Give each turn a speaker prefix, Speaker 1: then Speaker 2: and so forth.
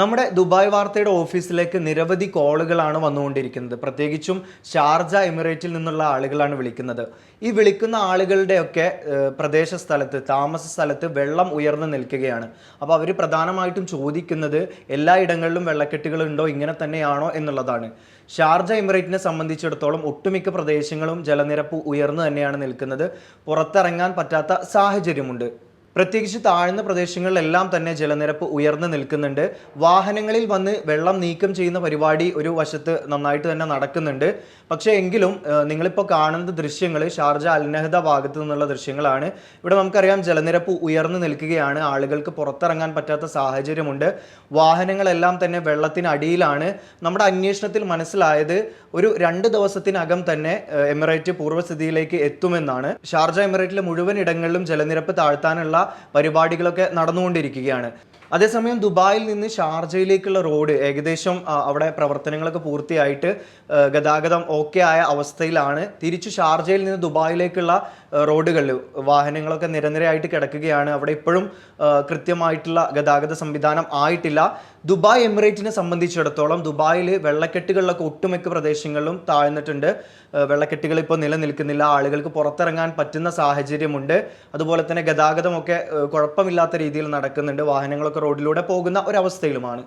Speaker 1: നമ്മുടെ ദുബായ് വാർത്തയുടെ ഓഫീസിലേക്ക് നിരവധി കോളുകളാണ് വന്നുകൊണ്ടിരിക്കുന്നത്. പ്രത്യേകിച്ചും ഷാർജ എമിറേറ്റിൽ നിന്നുള്ള ആളുകളാണ് വിളിക്കുന്നത്. ഈ വിളിക്കുന്ന ആളുകളുടെയൊക്കെ പ്രദേശ സ്ഥലത്ത് താമസ സ്ഥലത്ത് വെള്ളം ഉയർന്നു നിൽക്കുകയാണ്. അപ്പോൾ അവർ പ്രധാനമായിട്ടും ചോദിക്കുന്നത് എല്ലാ ഇടങ്ങളിലും വെള്ളക്കെട്ടുകൾ ഉണ്ടോ? ഇങ്ങനെ തന്നെയാണോ? എന്നുള്ളതാണ്. ഷാർജ എമിറേറ്റിനെ സംബന്ധിച്ചിടത്തോളം ഒട്ടുമിക്ക പ്രദേശങ്ങളും ജലനിരപ്പ് ഉയർന്നു തന്നെയാണ് നിൽക്കുന്നത്. പുറത്തിറങ്ങാൻ പറ്റാത്ത സാഹചര്യമുണ്ട്. പ്രത്യേകിച്ച് താഴ്ന്ന പ്രദേശങ്ങളിലെല്ലാം തന്നെ ജലനിരപ്പ് ഉയർന്നു നിൽക്കുന്നുണ്ട്. വാഹനങ്ങളിൽ വന്ന് വെള്ളം നീക്കം ചെയ്യുന്ന പരിപാടി ഒരു വശത്ത് നന്നായിട്ട് തന്നെ നടക്കുന്നുണ്ട്. പക്ഷേ എങ്കിലും നിങ്ങളിപ്പോൾ കാണുന്ന ദൃശ്യങ്ങൾ ഷാർജ അൽനഹദ ഭാഗത്തു നിന്നുള്ള ദൃശ്യങ്ങളാണ്. ഇവിടെ നമുക്കറിയാം ജലനിരപ്പ് ഉയർന്നു നിൽക്കുകയാണ്. ആളുകൾക്ക് പുറത്തിറങ്ങാൻ പറ്റാത്ത സാഹചര്യമുണ്ട്. വാഹനങ്ങളെല്ലാം തന്നെ വെള്ളത്തിനടിയിലാണ്. നമ്മുടെ അന്വേഷണത്തിൽ മനസ്സിലായത് ഒരു രണ്ട് ദിവസത്തിനകം തന്നെ എമിറേറ്റ് പൂർവസ്ഥിതിയിലേക്ക് എത്തുമെന്നാണ്. ഷാർജ എമിറേറ്റിലെ മുഴുവൻ ഇടങ്ങളിലും ജലനിരപ്പ് താഴ്ത്താനുള്ള പരിപാടികളൊക്കെ നടന്നുകൊണ്ടിരിക്കുകയാണ്. അതേസമയം ദുബായിൽ നിന്ന് ഷാർജയിലേക്കുള്ള റോഡ് ഏകദേശം അവിടെ പ്രവർത്തനങ്ങളൊക്കെ പൂർത്തിയായിട്ട് ഗതാഗതം ഓക്കെ ആയ അവസ്ഥയിലാണ്. തിരിച്ചു ഷാർജയിൽ നിന്ന് ദുബായിലേക്കുള്ള റോഡുകളിൽ വാഹനങ്ങളൊക്കെ നിരനിരയായിട്ട് കിടക്കുകയാണ്. അവിടെ ഇപ്പോഴും കൃത്യമായിട്ടുള്ള ഗതാഗത സംവിധാനം ആയിട്ടില്ല. ദുബായ് എമിറേറ്റിനെ സംബന്ധിച്ചിടത്തോളം ദുബായിൽ വെള്ളക്കെട്ടുകളിലൊക്കെ ഒട്ടുമിക്ക പ്രദേശങ്ങളിലും താഴ്ന്നിട്ടുണ്ട്. വെള്ളക്കെട്ടുകൾ ഇപ്പോൾ നിലനിൽക്കുന്നില്ല. ആളുകൾക്ക് പുറത്തിറങ്ങാൻ പറ്റുന്ന സാഹചര്യമുണ്ട്. അതുപോലെ തന്നെ ഗതാഗതമൊക്കെ ആ, കുഴപ്പമില്ലാത്ത രീതിയിൽ നടക്കുന്നുണ്ട്. വാഹനങ്ങളൊക്കെ റോഡിലൂടെ പോകുന്ന ഒരവസ്ഥയിലുമാണ്.